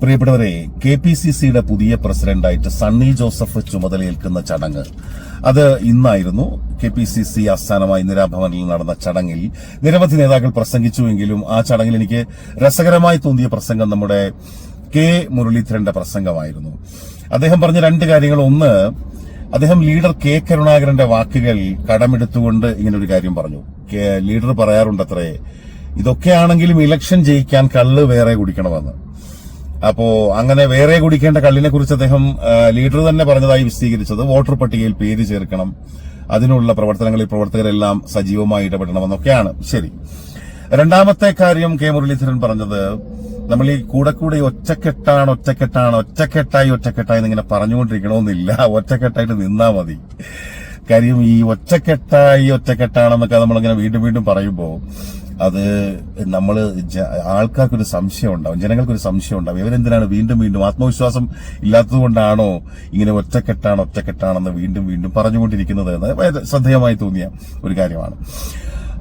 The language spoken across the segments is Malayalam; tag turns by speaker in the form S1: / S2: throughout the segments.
S1: പ്രിയപ്പെട്ടവരെ കെ പി സി സിയുടെ പുതിയ പ്രസിഡന്റായിട്ട് സണ്ണി ജോസഫ് ചുമതലയേൽക്കുന്ന ചടങ്ങ്. അത് ഇന്നായിരുന്നു കെ പി സി സി ആസ്ഥാനമായ ഇന്ദിരാഭവനിൽ നടന്ന ചടങ്ങിൽ. നിരവധി നേതാക്കൾ പ്രസംഗിച്ചുവെങ്കിലും ആ ചടങ്ങിൽ എനിക്ക് രസകരമായി തോന്നിയ പ്രസംഗം നമ്മുടെ കെ മുരളീധരന്റെ പ്രസംഗമായിരുന്നു. അദ്ദേഹം പറഞ്ഞ രണ്ട് കാര്യങ്ങൾ. ഒന്ന് അദ്ദേഹം ലീഡർ കെ കരുണാകരന്റെ വാക്കുകൾ കടമെടുത്തുകൊണ്ട് ഇങ്ങനൊരു കാര്യം പറഞ്ഞു. ലീഡർ പറയാറുണ്ടത്രേ ഇതൊക്കെയാണെങ്കിലും ഇലക്ഷൻ ജയിക്കാൻ കള്ള് വേറെ കുടിക്കണമെന്ന്. അപ്പോ അങ്ങനെ വേറെ കുടിക്കേണ്ട കള്ളിനെ കുറിച്ച് അദ്ദേഹം ലീഡർ തന്നെ പറഞ്ഞതായി വിശദീകരിച്ചത് വോട്ടർ പട്ടികയിൽ പേര് ചേർക്കണം. അതിനുള്ള പ്രവർത്തനങ്ങളിൽ പ്രവർത്തകരെല്ലാം സജീവമായി ഇടപെടണമെന്നൊക്കെയാണ്. ശരി. രണ്ടാമത്തെ കാര്യം കെ മുരളീധരൻ പറഞ്ഞത് നമ്മൾ ഈ കൂടെ കൂടെ ഒറ്റക്കെട്ടാണ് ഒറ്റക്കെട്ടാണ് ഒറ്റക്കെട്ടായി ഒറ്റക്കെട്ടായി എന്നിങ്ങനെ പറഞ്ഞുകൊണ്ടിരിക്കണമെന്നില്ല. ഒറ്റക്കെട്ടായിട്ട് നിന്നാ മതി. കാര്യം ഈ ഒറ്റക്കെട്ടായി ഒറ്റക്കെട്ടാണെന്നൊക്കെ നമ്മളിങ്ങനെ വീണ്ടും വീണ്ടും പറയുമ്പോൾ അത് നമ്മൾ ആൾക്കാർക്കൊരു സംശയം ഉണ്ടാവും ജനങ്ങൾക്കൊരു സംശയം ഉണ്ടാവും. ഇവരെന്തിനാണ് വീണ്ടും വീണ്ടും ആത്മവിശ്വാസം ഇല്ലാത്തതുകൊണ്ടാണോ ഇങ്ങനെ ഒറ്റക്കെട്ടാണ് ഒറ്റക്കെട്ടാണെന്ന് വീണ്ടും വീണ്ടും പറഞ്ഞുകൊണ്ടിരിക്കുന്നത് എന്ന് ശ്രദ്ധേയമായി തോന്നിയ ഒരു കാര്യമാണ്.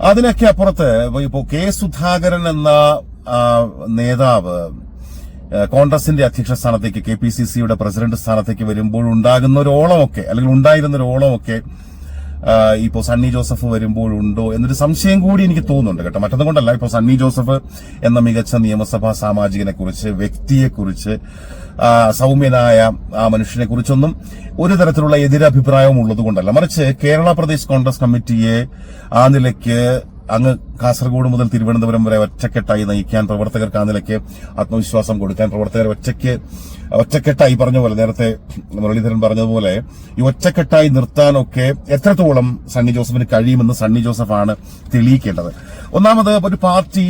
S1: അതിനൊക്കെ അപ്പുറത്ത് ഇപ്പോൾ കെ സുധാകരൻ എന്ന നേതാവ് കോൺഗ്രസിന്റെ അധ്യക്ഷ സ്ഥാനത്തേക്ക് കെ പി സി സിയുടെ പ്രസിഡന്റ് സ്ഥാനത്തേക്ക് വരുമ്പോൾ ഉണ്ടാകുന്ന ഒരു ഓളമൊക്കെ അല്ലെങ്കിൽ ഉണ്ടായിരുന്ന ഒരു ഓളമൊക്കെ ആഹ് ഇപ്പോ സണ്ണി ജോസഫ് വരുമ്പോഴുണ്ടോ എന്നൊരു സംശയം കൂടി എനിക്ക് തോന്നുന്നുണ്ട് കേട്ടോ. മറ്റൊന്നും കൊണ്ടല്ല ഇപ്പോ സണ്ണി ജോസഫ് എന്ന മികച്ച നിയമസഭാ സാമാജികനെ കുറിച്ച് വ്യക്തിയെ കുറിച്ച് സൗമ്യനായ ആ മനുഷ്യനെ കുറിച്ചൊന്നും ഒരു തരത്തിലുള്ള എതിരഭിപ്രായവും ഉള്ളതുകൊണ്ടല്ല മറിച്ച് കേരള പ്രദേശ് കോൺഗ്രസ് കമ്മിറ്റിയെ ആ നിലയ്ക്ക് അങ്ങ് കാസർഗോഡ് മുതൽ തിരുവനന്തപുരം വരെ ഒറ്റക്കെട്ടായി നയിക്കാൻ പ്രവർത്തകർക്ക് ആ നിലയ്ക്ക് ആത്മവിശ്വാസം കൊടുക്കാൻ പ്രവർത്തകർ ഒറ്റയ്ക്ക് ഒറ്റക്കെട്ടായി പറഞ്ഞ പോലെ നേരത്തെ മുരളീധരൻ പറഞ്ഞതുപോലെ ഈ ഒറ്റക്കെട്ടായി നിർത്താനൊക്കെ എത്രത്തോളം സണ്ണി ജോസഫിന് കഴിയുമെന്ന് സണ്ണി ജോസഫാണ് തെളിയിക്കേണ്ടത്. ഒന്നാമത് ഒരു പാർട്ടി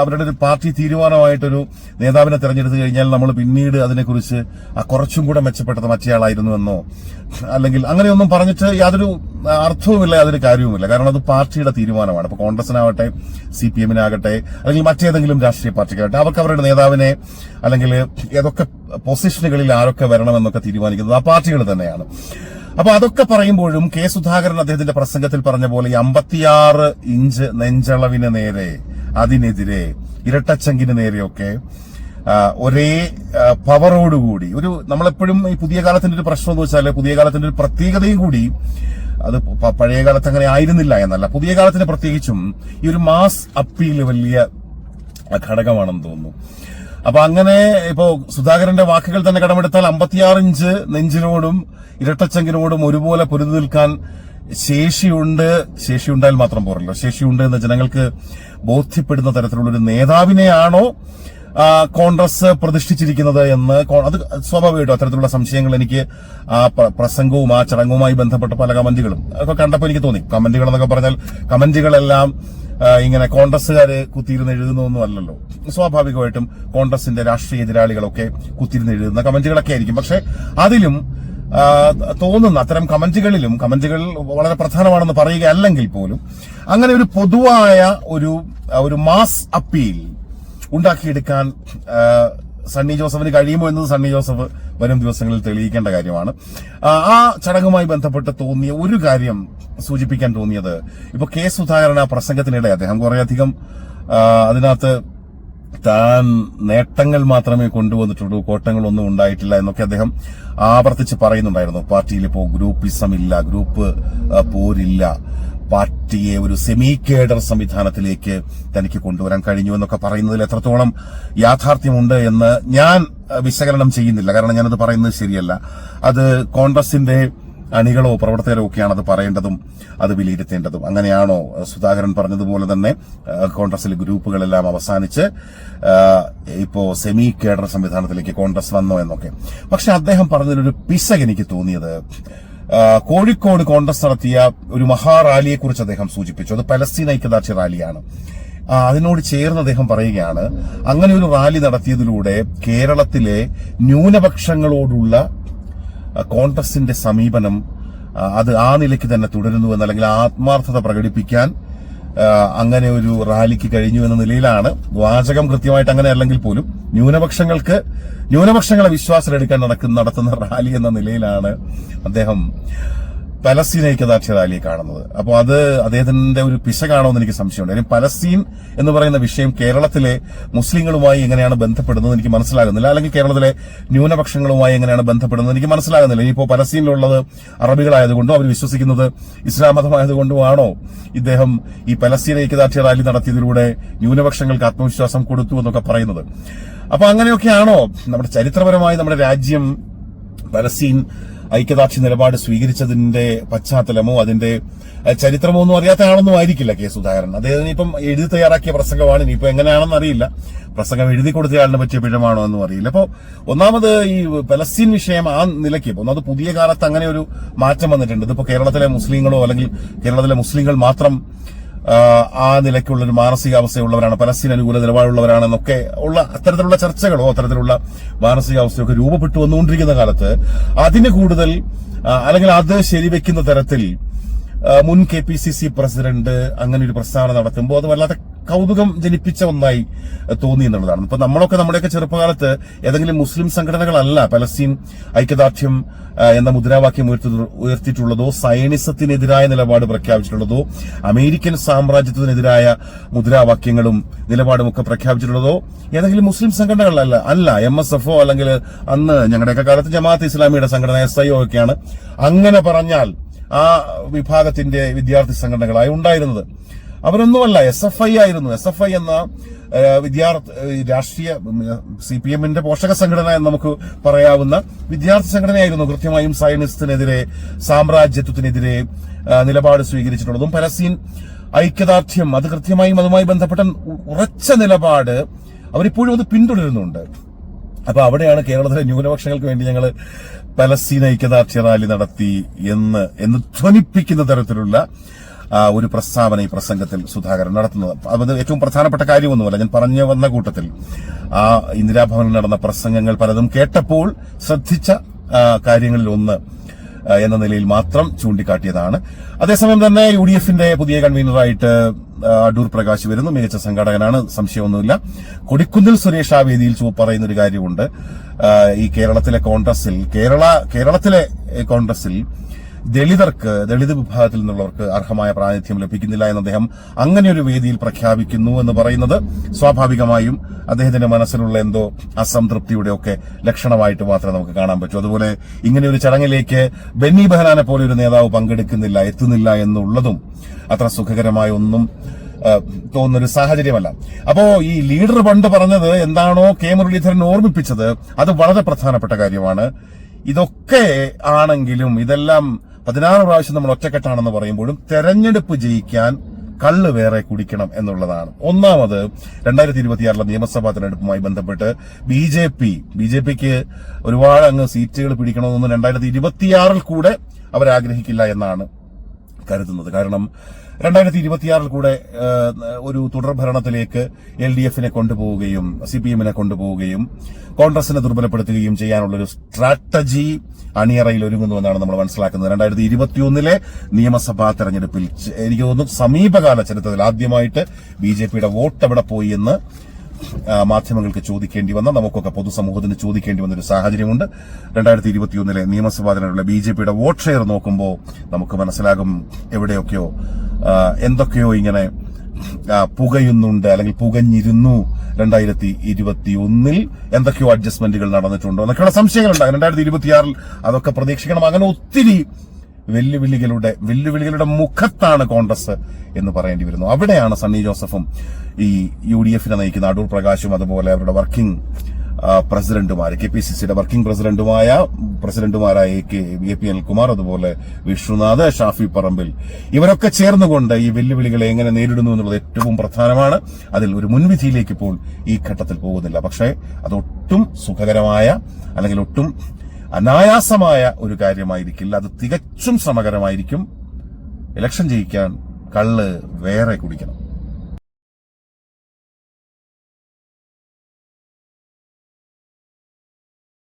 S1: അവരുടെ ഒരു പാർട്ടി തീരുമാനമായിട്ടൊരു നേതാവിനെ തെരഞ്ഞെടുത്തു കഴിഞ്ഞാൽ നമ്മൾ പിന്നീട് അതിനെക്കുറിച്ച് കുറച്ചും കൂടെ മെച്ചപ്പെട്ടത് മറ്റേയാളായിരുന്നു എന്നോ അല്ലെങ്കിൽ അങ്ങനെയൊന്നും പറഞ്ഞിട്ട് യാതൊരു അർത്ഥവുമില്ല യാതൊരു കാര്യവുമില്ല. കാരണം അത് പാർട്ടിയുടെ തീരുമാനമാണ്. ഇപ്പൊ കോൺഗ്രസിനാവട്ടെ സി പി എമ്മിനാകട്ടെ അല്ലെങ്കിൽ മറ്റേതെങ്കിലും രാഷ്ട്രീയ പാർട്ടിക്കാകട്ടെ അവർക്ക് അവരുടെ നേതാവിനെ അല്ലെങ്കിൽ ഏതൊക്കെ പൊസിഷനുകളിൽ ആരൊക്കെ വരണമെന്നൊക്കെ തീരുമാനിക്കുന്നത് ആ പാർട്ടികൾ തന്നെയാണ്. അപ്പൊ അതൊക്കെ പറയുമ്പോഴും കെ സുധാകരൻ അദ്ദേഹത്തിന്റെ പ്രസംഗത്തിൽ പറഞ്ഞ പോലെ ഈ അമ്പത്തിയാറ് ഇഞ്ച് നെഞ്ചളവിന് നേരെ അതിനെതിരെ ഇരട്ടച്ചങ്കിന് നേരെയൊക്കെ ഒരേ പവറോടുകൂടി ഒരു നമ്മളെപ്പോഴും ഈ പുതിയ കാലത്തിന്റെ ഒരു പ്രശ്നം എന്ന് വെച്ചാൽ പുതിയ കാലത്തിന്റെ ഒരു പ്രത്യേകതയും കൂടി അത് പഴയ കാലത്ത് അങ്ങനെ ആയിരുന്നില്ല എന്നല്ല. പുതിയ കാലത്തിന് പ്രത്യേകിച്ചും ഈ ഒരു മാസ് അപ്പീൽ വലിയ ഘടകമാണെന്ന് തോന്നുന്നു. അപ്പൊ അങ്ങനെ ഇപ്പോ സുധാകരന്റെ വാക്കുകൾ തന്നെ കടമെടുത്താൽ അമ്പത്തിയാറ് ഇഞ്ച് നെഞ്ചിനോടും ഇരട്ടച്ചെങ്കിനോടും ഒരുപോലെ പൊരുതി നിൽക്കാൻ ശേഷിയുണ്ട്. ശേഷിയുണ്ടായാൽ മാത്രം പോരല്ലോ. ശേഷിയുണ്ട് എന്ന് ജനങ്ങൾക്ക് ബോധ്യപ്പെടുന്ന തരത്തിലുള്ള ഒരു നേതാവിനെയാണോ കോൺഗ്രസ് പ്രതിഷ്ഠിച്ചിരിക്കുന്നത് എന്ന് അത് സ്വാഭാവികമായിട്ടും അത്തരത്തിലുള്ള സംശയങ്ങൾ എനിക്ക് ആ പ്ര- പ്രസംഗവും ആ ചടങ്ങുമായി ബന്ധപ്പെട്ട പല കമന്റുകളും ഒക്കെ കണ്ടപ്പോൾ എനിക്ക് തോന്നി. കമന്റുകൾ എന്നൊക്കെ പറഞ്ഞാൽ കമന്റുകളെല്ലാം ഇങ്ങനെ കോൺഗ്രസ്സുകാര് കുത്തിയിരുന്ന് എഴുതുന്നൊന്നും അല്ലല്ലോ. സ്വാഭാവികമായിട്ടും കോൺഗ്രസിന്റെ രാഷ്ട്രീയ എതിരാളികളൊക്കെ കുത്തിയിരുന്ന് എഴുതുന്ന കമന്റുകളൊക്കെ ആയിരിക്കും. പക്ഷെ അതിലും തോന്നുന്ന അത്തരം കമന്റുകളിലും കമന്റുകൾ വളരെ പ്രധാനമാണെന്ന് പറയുക അല്ലെങ്കിൽ പോലും അങ്ങനെ ഒരു പൊതുവായ ഒരു ഒരു മാസ് അപ്പീൽ ഉണ്ടാക്കിയെടുക്കാൻ സണ്ണി ജോസഫിന് കഴിയുമോ എന്നത് സണ്ണി ജോസഫ് വരും ദിവസങ്ങളിൽ തെളിയിക്കേണ്ട കാര്യമാണ്. ആ, ചടങ്ങുമായി ബന്ധപ്പെട്ട് തോന്നിയ ഒരു കാര്യം സൂചിപ്പിക്കാൻ തോന്നിയത് ഇപ്പൊ കെ സുധാകരൻ ആ പ്രസംഗത്തിനിടെ അദ്ദേഹം കുറേയധികം അതിനകത്ത് താൻ നേട്ടങ്ങൾ മാത്രമേ കൊണ്ടുവന്നിട്ടുള്ളൂ കോട്ടങ്ങളൊന്നും ഉണ്ടായിട്ടില്ല എന്നൊക്കെ അദ്ദേഹം ആവർത്തിച്ച് പറയുന്നുണ്ടായിരുന്നു. പാർട്ടിയിൽ ഇപ്പോൾ ഗ്രൂപ്പിസം ഇല്ല ഗ്രൂപ്പ് പോരില്ല. പാർട്ടിയെ ഒരു സെമി കേഡർ സംവിധാനത്തിലേക്ക് തനിക്ക് കൊണ്ടുവരാൻ കഴിഞ്ഞു എന്നൊക്കെ പറയുന്നതിൽ എത്രത്തോളം യാഥാർത്ഥ്യമുണ്ട് എന്ന് ഞാൻ വിശകലനം ചെയ്യുന്നില്ല. കാരണം ഞാനത് പറയുന്നത് ശരിയല്ല. അത് കോൺഗ്രസിന്റെ അണികളോ പ്രവർത്തകരോ ഒക്കെയാണ് അത് പറയേണ്ടതും അത് വിലയിരുത്തേണ്ടതും. അങ്ങനെയാണോ സുധാകരൻ പറഞ്ഞതുപോലെ തന്നെ കോൺഗ്രസിലെ ഗ്രൂപ്പുകളെല്ലാം അവസാനിച്ച് ഇപ്പോ സെമി കേഡർ സംവിധാനത്തിലേക്ക് കോൺഗ്രസ് വന്നോ എന്നൊക്കെ. പക്ഷെ അദ്ദേഹം പറഞ്ഞതിലൊരു പിശക് എനിക്ക് തോന്നിയത് കോഴിക്കോട് കോൺഗ്രസ് നടത്തിയ ഒരു മഹാറാലിയെ കുറിച്ച് അദ്ദേഹം സൂചിപ്പിച്ചു. അത് പലസ്തീൻ ഐക്യദാർഢ്യ റാലിയാണ്. അതിനോട് ചേർന്ന് അദ്ദേഹം പറയുകയാണ് അങ്ങനെ ഒരു റാലി നടത്തിയതിലൂടെ കേരളത്തിലെ ന്യൂനപക്ഷങ്ങളോടുള്ള കോൺഗ്രസിന്റെ സമീപനം അത് ആ നിലയ്ക്ക് തന്നെ തുടരുന്നു എന്ന് അല്ലെങ്കിൽ ആത്മാർത്ഥത പ്രകടിപ്പിക്കാൻ അങ്ങനെ ഒരു റാലിക്ക് കഴിഞ്ഞു എന്ന നിലയിലാണ്. വാചകം കൃത്യമായിട്ട് അങ്ങനെ അല്ലെങ്കിൽ പോലും ന്യൂനപക്ഷങ്ങൾക്ക് ന്യൂനപക്ഷങ്ങളെ വിശ്വാസത്തിലെടുക്കാൻ നടക്കുന്ന നടത്തുന്ന റാലി എന്ന നിലയിലാണ് അദ്ദേഹം. പലസ്തീൻ ഐക്യദാർഢ്യ റാലിയെ കാണുന്നത്. അപ്പോൾ അത് അദ്ദേഹത്തിന്റെ ഒരു പിശകാണോ എന്ന് എനിക്ക് സംശയമുണ്ട്. കാര്യം പലസ്തീൻ എന്ന് പറയുന്ന വിഷയം കേരളത്തിലെ മുസ്ലിങ്ങളുമായി എങ്ങനെയാണ് ബന്ധപ്പെടുന്നത് എനിക്ക് മനസ്സിലാകുന്നില്ല. അല്ലെങ്കിൽ കേരളത്തിലെ ന്യൂനപക്ഷങ്ങളുമായി എങ്ങനെയാണ് ബന്ധപ്പെടുന്നത് എനിക്ക് മനസ്സിലാകുന്നില്ല. ഇനിയിപ്പോ പലസ്തീനിലുള്ളത് അറബികളായതുകൊണ്ടോ അവർ വിശ്വസിക്കുന്നത് ഇസ്ലാം മതമായതുകൊണ്ടുമാണോ ഇദ്ദേഹം ഈ പലസ്തീൻ ഐക്യദാർഢ്യ റാലി നടത്തിയതിലൂടെ ന്യൂനപക്ഷങ്ങൾക്ക് ആത്മവിശ്വാസം കൊടുത്തു എന്നൊക്കെ പറയുന്നത്. അപ്പൊ അങ്ങനെയൊക്കെയാണോ നമ്മുടെ ചരിത്രപരമായി നമ്മുടെ രാജ്യം പലസ്തീൻ ഐക്യദാർഢ്യ നിലപാട് സ്വീകരിച്ചതിന്റെ പശ്ചാത്തലമോ അതിന്റെ ചരിത്രമോ ഒന്നും അറിയാത്ത ആളൊന്നും ആയിരിക്കില്ല കെ സുധാകരൻ. അദ്ദേഹത്തിന് ഇപ്പം എഴുതി തയ്യാറാക്കിയ പ്രസംഗമാണ്. ഇനിയിപ്പോ എങ്ങനെയാണെന്ന് അറിയില്ല. പ്രസംഗം എഴുതി കൊടുത്ത കൊടുത്തയാളിനെ പറ്റിയ പിഴമാണോ എന്നും അറിയില്ല. അപ്പോൾ ഒന്നാമത് ഈ പലസ്തീൻ വിഷയം ആ നിലയ്ക്ക് ഒന്നാമത് പുതിയ കാലത്ത് അങ്ങനെ ഒരു മാറ്റം വന്നിട്ടുണ്ട്. ഇതിപ്പോ കേരളത്തിലെ മുസ്ലിങ്ങളോ അല്ലെങ്കിൽ കേരളത്തിലെ മുസ്ലിങ്ങൾ മാത്രം ആ, നിലയ്ക്കുള്ള ഒരു മാനസികാവസ്ഥയുള്ളവരാണ് പലസ്തീൻ അനുകൂല നിലപാടുള്ളവരാണെന്നൊക്കെ ഉള്ള അത്തരത്തിലുള്ള ചർച്ചകളോ അത്തരത്തിലുള്ള മാനസികാവസ്ഥയൊക്കെ രൂപപ്പെട്ടു വന്നുകൊണ്ടിരിക്കുന്ന കാലത്ത് അതിന് കൂടുതൽ അല്ലെങ്കിൽ അത് ശരിവെക്കുന്ന തരത്തിൽ മുൻ K P C C president അങ്ങനെ ഒരു പ്രസ്താവന നടത്തുമ്പോൾ അത് വല്ലാത്ത കൗതുകം ജനിപ്പിച്ച ഒന്നായി തോന്നി എന്നുള്ളതാണ്. ഇപ്പൊ നമ്മളൊക്കെ നമ്മുടെയൊക്കെ ചെറുപ്പകാലത്ത് ഏതെങ്കിലും മുസ്ലിം സംഘടനകളല്ല പലസ്തീൻ ഐക്യദാർഢ്യം എന്ന മുദ്രാവാക്യം ഉയർത്തി- ഉയർത്തിയിട്ടുള്ളതോ സയനിസത്തിനെതിരായ നിലപാട് പ്രഖ്യാപിച്ചിട്ടുള്ളതോ അമേരിക്കൻ സാമ്രാജ്യത്തിനെതിരായ മുദ്രാവാക്യങ്ങളും നിലപാടും ഒക്കെ പ്രഖ്യാപിച്ചിട്ടുള്ളതോ ഏതെങ്കിലും മുസ്ലിം സംഘടനകളല്ല അല്ല എം എസ് എഫോ അല്ലെങ്കിൽ അന്ന് ഞങ്ങളുടെയൊക്കെ കാലത്ത് ജമാഅത്ത് ഇസ്ലാമിയുടെ സംഘടന എസ് ഐ ഒക്കെയാണ്. അങ്ങനെ പറഞ്ഞാൽ ആ വിഭാഗത്തിന്റെ വിദ്യാർത്ഥി സംഘടനകളായി ഉണ്ടായിരുന്നത്. അവരൊന്നുമല്ല എസ് എഫ് ഐ ആയിരുന്നു. എസ് എഫ് ഐ എന്ന വിദ്യാർത്ഥി രാഷ്ട്രീയ സി പി എമ്മിന്റെ പോഷക സംഘടന എന്ന് നമുക്ക് പറയാവുന്ന വിദ്യാർത്ഥി സംഘടനയായിരുന്നു. കൃത്യമായും സയനിസ്റ്റിനെതിരെ സാമ്രാജ്യത്വത്തിനെതിരെ നിലപാട് സ്വീകരിച്ചിട്ടുള്ളതും പലസ്തീൻ ഐക്യദാർഢ്യം അത് കൃത്യമായും അതുമായി ബന്ധപ്പെട്ട ഉറച്ച നിലപാട് അവരിപ്പോഴും അത് പിന്തുടരുന്നുണ്ട്. അപ്പൊ അവിടെയാണ് കേരളത്തിലെ ന്യൂനപക്ഷങ്ങൾക്ക് വേണ്ടി ഞങ്ങൾ പലസ്തീൻ ഐക്യദാർഢ്യ റാലി നടത്തി എന്ന് എന്ന് ധ്വനിപ്പിക്കുന്ന തരത്തിലുള്ള ഒരു പ്രസ്താവന ഈ പ്രസംഗത്തിൽ സുധാകരൻ നടത്തുന്നത്. അത് ഏറ്റവും പ്രധാനപ്പെട്ട കാര്യമൊന്നുമല്ല. ഞാൻ പറഞ്ഞു വന്ന കൂട്ടത്തിൽ ആ ഇന്ദിരാഭവനിൽ നടന്ന പ്രസംഗങ്ങൾ പലതും കേട്ടപ്പോൾ ശ്രദ്ധിച്ച കാര്യങ്ങളിൽ ഒന്ന് എന്ന നിലയിൽ മാത്രം ചൂണ്ടിക്കാട്ടിയതാണ്. അതേസമയം തന്നെ യു ഡി എഫിന്റെ പുതിയ കൺവീനറായിട്ട് അടൂർ പ്രകാശ് വരുന്നു. മികച്ച സംഘാടകനാണ്. സംശയമൊന്നുമില്ല. കൊടിക്കുന്നിൽ സുരേഷ് ആ വേദിയിൽ പറയുന്ന ഒരു കാര്യമുണ്ട്. ഈ കേരളത്തിലെ കോൺഗ്രസിൽ കേരള കേരളത്തിലെ കോൺഗ്രസിൽ ദളിതർക്ക് ദളിത് വിഭാഗത്തിൽ നിന്നുള്ളവർക്ക് അർഹമായ പ്രാതിനിധ്യം ലഭിക്കുന്നില്ല എന്ന് അദ്ദേഹം അങ്ങനെ ഒരു വേദിയിൽ പ്രഖ്യാപിക്കുന്നു എന്ന് പറയുന്നത് സ്വാഭാവികമായും അദ്ദേഹത്തിന്റെ മനസ്സിലുള്ള എന്തോ അസംതൃപ്തിയുടെ ഒക്കെ ലക്ഷണമായിട്ട് മാത്രമേ നമുക്ക് കാണാൻ പറ്റൂ. അതുപോലെ ഇങ്ങനെ ഒരു ചടങ്ങിലേക്ക് ബെന്നി ബെഹനാനെ പോലെ ഒരു നേതാവ് പങ്കെടുക്കുന്നില്ല എത്തുന്നില്ല എന്നുള്ളതും അത്ര സുഖകരമായ ഒന്നും തോന്നുന്നൊരു സാഹചര്യമല്ല. അപ്പോ ഈ ലീഡർ പണ്ട് പറഞ്ഞത് എന്താണോ കെ മുരളീധരൻ ഓർമ്മിപ്പിച്ചത് അത് വളരെ പ്രധാനപ്പെട്ട കാര്യമാണ്. ഇതൊക്കെ ആണെങ്കിലും ഇതെല്ലാം പതിനാറ് പ്രാവശ്യം നമ്മൾ ഒറ്റക്കെട്ടാണെന്ന് പറയുമ്പോഴും തെരഞ്ഞെടുപ്പ് ജയിക്കാൻ കള്ള് വേറെ കുടിക്കണം എന്നുള്ളതാണ്. ഒന്നാമത് രണ്ടായിരത്തി ഇരുപത്തിയാറിലെ നിയമസഭാ തെരഞ്ഞെടുപ്പുമായി ബന്ധപ്പെട്ട് B J P B J പിക്ക് ഒരുപാട് അങ്ങ് സീറ്റുകൾ പിടിക്കണമെന്നൊന്നും രണ്ടായിരത്തി ഇരുപത്തിയാറിൽ കൂടെ അവരാഗ്രഹിക്കില്ല എന്നാണ് കരുതുന്നത്. കാരണം രണ്ടായിരത്തി ഇരുപത്തിയാറിൽ കൂടെ ഒരു തുടർഭരണത്തിലേക്ക് എൽ ഡി എഫിനെ കൊണ്ടുപോവുകയും സി പി എമ്മിനെ കൊണ്ടുപോവുകയും കോൺഗ്രസിനെ ദുർബലപ്പെടുത്തുകയും ചെയ്യാനുള്ള ഒരു സ്ട്രാറ്റജി അണിയറയിൽ ഒരുങ്ങുന്നുവെന്നാണ് നമ്മൾ മനസ്സിലാക്കുന്നത്. രണ്ടായിരത്തി ഇരുപത്തിയൊന്നിലെ നിയമസഭാ തെരഞ്ഞെടുപ്പിൽ എനിക്ക് തോന്നുന്നു സമീപകാല ചരിത്രത്തിൽ ആദ്യമായിട്ട് ബി ജെ പിയുടെ വോട്ട് എവിടെ പോയി എന്ന് മാധ്യമങ്ങൾക്ക് ചോദിക്കേണ്ടി വന്ന നമുക്കൊക്കെ പൊതുസമൂഹത്തിന് ചോദിക്കേണ്ടി വന്ന ഒരു സാഹചര്യമുണ്ട്. രണ്ടായിരത്തി ഇരുപത്തിയൊന്നിലെ നിയമസഭാ തെരഞ്ഞെടുപ്പിലെ ബി ജെ പിയുടെ വോട്ട് ഷെയർ നോക്കുമ്പോൾ നമുക്ക് മനസ്സിലാകും എവിടെയൊക്കെയോ എന്തൊക്കെയോ ഇങ്ങനെ പുകയുന്നുണ്ട് അല്ലെങ്കിൽ പുകഞ്ഞിരുന്നു രണ്ടായിരത്തി ഇരുപത്തി ഒന്നിൽ എന്തൊക്കെയോ അഡ്ജസ്റ്റ്മെന്റുകൾ നടന്നിട്ടുണ്ടോ എന്നൊക്കെയുള്ള സംശയങ്ങളുണ്ടാകും രണ്ടായിരത്തി ഇരുപത്തിയാറിൽ അതൊക്കെ പ്രതീക്ഷിക്കണം. അങ്ങനെ ഒത്തിരി വെല്ലുവിളികളുടെ വെല്ലുവിളികളുടെ മുഖത്താണ് കോൺഗ്രസ് എന്ന് പറയേണ്ടി വരുന്നു. അവിടെയാണ് സണ്ണി ജോസഫും ഈ യു ഡി എഫിനെ നയിക്കുന്ന അടൂർ പ്രകാശും അതുപോലെ അവരുടെ വർക്കിംഗ് പ്രസിഡന്റുമാർ കെ പി സി സിയുടെ വർക്കിംഗ് പ്രസിഡന്റുമായ പ്രസിഡന്റുമാരായ കെ എ പി അനിൽകുമാർ അതുപോലെ വിഷ്ണുനാഥ് ഷാഫി പറമ്പിൽ. ഇവരൊക്കെ ചേർന്നുകൊണ്ട് ഈ വെല്ലുവിളികളെ എങ്ങനെ നേരിടുന്നു എന്നുള്ളത് ഏറ്റവും പ്രധാനമാണ്. അതിൽ ഒരു മുൻവിധിയിലേക്ക് ഇപ്പോൾ ഈ ഘട്ടത്തിൽ പോകുന്നില്ല. പക്ഷേ അതൊട്ടും സുഖകരമായ അല്ലെങ്കിൽ ഒട്ടും അനായാസമായ ഒരു കാര്യമായിരിക്കില്ല. അത് തികച്ചും ശ്രമകരമായിരിക്കും. ഇലക്ഷൻ ജയിക്കാൻ കള്ള് വേറെ കുടിക്കണം.